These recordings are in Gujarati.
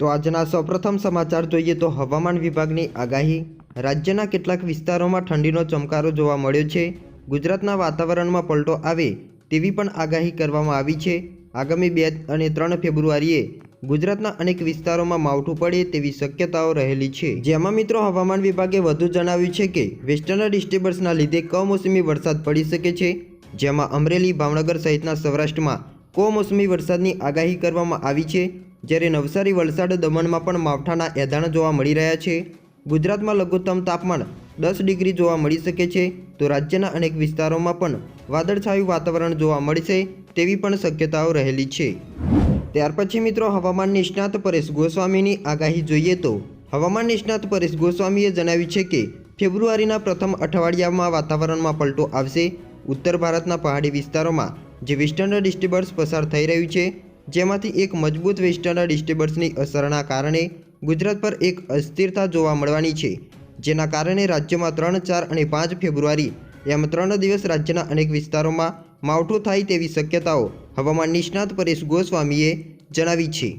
તો આજના સૌપ્રથમ સમાચાર જોઈએ તો હવામાન વિભાગની આગાહી. રાજ્યના કેટલાક વિસ્તારોમાં ઠંડીનો ચમકારો જોવા મળ્યો છે. ગુજરાતના વાતાવરણમાં પલટો આવે તેવી પણ આગાહી કરવામાં આવી છે. આગામી બે અને ત્રણ ફેબ્રુઆરીએ ગુજરાતના અનેક વિસ્તારોમાં માવઠું પડે તેવી શક્યતાઓ રહેલી છે. જેમાં મિત્રો હવામાન વિભાગે વધુ જણાવ્યું છે કે, વેસ્ટર્ન ડિસ્ટર્બન્સના લીધે કમોસમી વરસાદ પડી શકે છે. જેમાં અમરેલી, ભાવનગર સહિતના સૌરાષ્ટ્રમાં કમોસમી વરસાદની આગાહી કરવામાં આવી છે. જ્યારે નવસારી વલસાડ દમણમાં પણ માવઠાના એધાણ જોવા મળી રહ્યા છે. ગુજરાતમાં લઘુત્તમ તાપમાન દસ ડિગ્રી જોવા મળી શકે છે, તો રાજ્યના અનેક વિસ્તારોમાં પણ વાદળછાયું વાતાવરણ જોવા મળશે તેવી પણ શક્યતાઓ રહેલી છે. ત્યાર પછી મિત્રો હવામાન નિષ્ણાત પરેશ ગોસ્વામીની આગાહી જોઈએ તો હવામાન નિષ્ણાત પરેશ ગોસ્વામીએ જણાવ્યું છે કે ફેબ્રુઆરીના પ્રથમ અઠવાડિયામાં વાતાવરણમાં પલટો આવશે. ઉત્તર ભારતના પહાડી વિસ્તારોમાં જે વેસ્ટર્ન ડિસ્ટર્બન્સ પસાર થઈ રહ્યું છે જેમાંથી એક મજબૂત વેસ્ટર્ન ડિસ્ટર્બન્સની અસરના કારણે ગુજરાત પર એક અસ્થિરતા જોવા મળવાની છે, જેના કારણે રાજ્યમાં ત્રણ, ચાર અને પાંચ ફેબ્રુઆરી એમ ત્રણ દિવસ રાજ્યના અનેક વિસ્તારોમાં માવઠું થાય તેવી શક્યતાઓ હવામાન નિષ્ણાત પરેશ ગોસ્વામીએ જણાવી છે.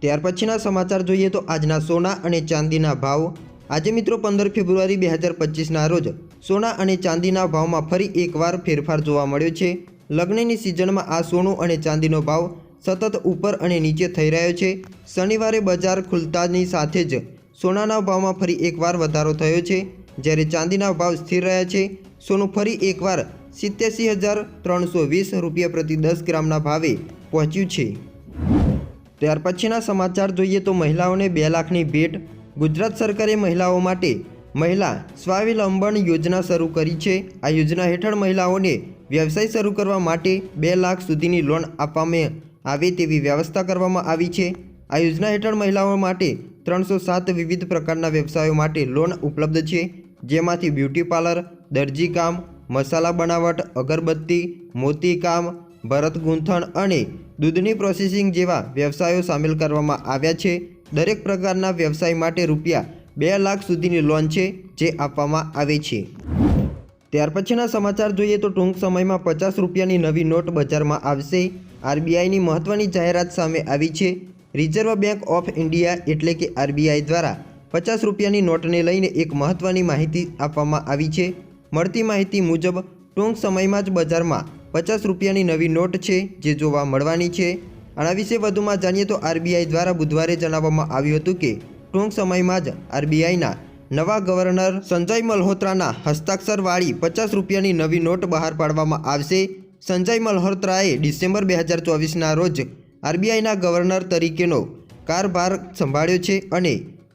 ત્યાર પછીના સમાચાર જોઈએ તો આજના સોના અને ચાંદીના ભાવ. આજે મિત્રો પંદર ફેબ્રુઆરી બે હજાર પચીસના રોજ સોના અને ચાંદીના ભાવમાં ફરી એકવાર ફેરફાર જોવા મળ્યો છે. લગ્નની સિઝનમાં આ સોનું અને ચાંદીનો ભાવ સતત ઉપર અને નીચે થઈ રહ્યો છે. શનિવારે બજાર ખુલતાની સાથે જ સોનાના ભાવમાં ફરી એકવાર વધારો થયો છે. જ્યારે ચાંદીના ભાવ સ્થિર રહ્યા છે, સોનું ફરી એકવાર સિત્યાસી હજાર ત્રણસો વીસ રૂપિયા પ્રતિ દસ ગ્રામના ભાવે પહોંચ્યું છે. ત્યાર પછીના સમાચાર જોઈએ તો મહિલાઓને બે લાખની ભેટ. ગુજરાત સરકારે મહિલાઓ માટે મહિલા સ્વાવલંબન યોજના શરૂ કરી છે. આ યોજના હેઠળ મહિલાઓને વ્યવસાય શરૂ કરવા માટે બે લાખ સુધીની લોન આપવામાં આવે તેવી વ્યવસ્થા કરવામાં આવી છે. આ યોજના હેઠળ મહિલાઓ માટે ત્રણસો સાત વિવિધ પ્રકારના વ્યવસાયો માટે લોન ઉપલબ્ધ છે, જેમાંથી બ્યુટી પાર્લર દરજીકામ મસાલા બનાવટ, અગરબત્તી મોતીકામ ભરત ગૂંથણ અને દૂધની પ્રોસેસિંગ જેવા વ્યવસાયો સામેલ કરવામાં આવ્યા છે. દરેક પ્રકારના વ્યવસાય માટે રૂપિયા બે લાખ સુધીની લોન છે, જે આપવામાં આવે છે. ત્યાર પછીના સમાચાર જોઈએ તો ટૂંક સમયમાં પચાસ રૂપિયાની નવી નોટ બજારમાં આવશે. આરબીઆઈની મહત્ત્વની જાહેરાત સામે આવી છે. રિઝર્વ બેંક ઓફ ઇન્ડિયા એટલે કે આરબીઆઈ દ્વારા પચાસ રૂપિયાની નોટને લઈને એક મહત્ત્વની માહિતી આપવામાં આવી છે. મળતી માહિતી મુજબ, ટૂંક સમયમાં જ બજારમાં પચાસ રૂપિયાની નવી નોટ છે જે જોવા મળવાની છે. આના વિશે વધુમાં જાણીએ તો આરબીઆઈ દ્વારા બુધવારે જણાવવામાં આવ્યું હતું કે, ટૂંક સમયમાં જ આરબીઆઈના નવા ગવર્નર સંજય મલ્હોત્રાના હસ્તાક્ષરવાળી પચાસ રૂપિયાની નવી નોટ બહાર પાડવામાં આવશે. સંજય મલ્હોત્રાએ ડિસેમ્બર બે હજાર ચોવીસના રોજ આરબીઆઈના ગવર્નર તરીકેનો કારભાર સંભાળ્યો છે અને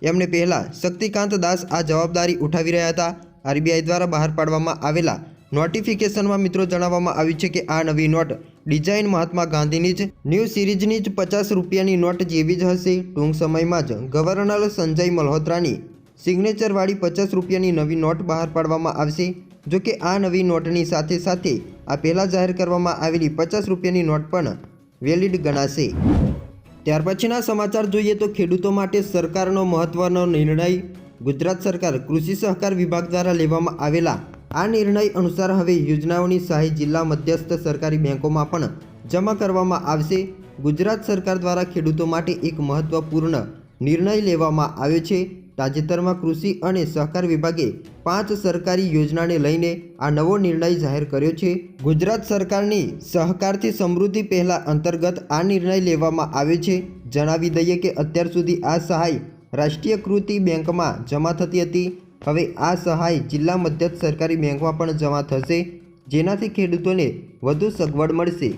એમને પહેલાં શક્તિકાંત દાસ આ જવાબદારી ઉઠાવી રહ્યા હતા. આરબીઆઈ દ્વારા બહાર પાડવામાં આવેલા નોટિફિકેશનમાં મિત્રો જણાવવામાં આવ્યું છે કે આ નવી નોટ ડિઝાઇન મહાત્મા ગાંધીની જ, ન્યૂ સિરીઝની જ પચાસ રૂપિયાની નોટ જેવી જ હશે. ટૂંક સમયમાં જ ગવર્નર સંજય મલ્હોત્રાની સિગ્નેચરવાળી પચાસ રૂપિયાની નવી નોટ બહાર પાડવામાં આવશે. જો કે આ નવી નોટની સાથે સાથે આ પહેલાં જાહેર કરવામાં આવેલી પચાસ રૂપિયાની નોટ પણ વેલિડ ગણાશે. ત્યાર પછીના સમાચાર જોઈએ તો ખેડૂતો માટે સરકારનો મહત્વનો નિર્ણય ગુજરાત સરકાર કૃષિ સહકાર વિભાગ દ્વારા લેવામાં આવેલા. આ નિર્ણય અનુસાર હવે યોજનાઓની સહાય જિલ્લા મધ્યસ્થ સરકારી બેંકોમાં પણ જમા કરવામાં આવશે. ગુજરાત સરકાર દ્વારા ખેડૂતો માટે એક મહત્વપૂર્ણ નિર્ણય લેવામાં આવ્યો છે. તાજેતરમાં કૃષિ અને સહકાર વિભાગે પાંચ સરકારી યોજનાને લઈને આ નવો નિર્ણય જાહેર કર્યો છે. ગુજરાત સરકારની સહકારથી સમૃદ્ધિ પહેલા અંતર્ગત આ નિર્ણય લેવામાં આવ્યો છે. જણાવી દઈએ કે અત્યાર સુધી આ સહાય રાષ્ટ્રીય કૃતિ બેંકમાં જમા થતી હતી. હવે આ સહાય જિલ્લા મધ્યસ્થ સરકારી બેંકમાં પણ જમા થશે. જેનાથી ખેડૂતોને વધુ સગવડ મળશે.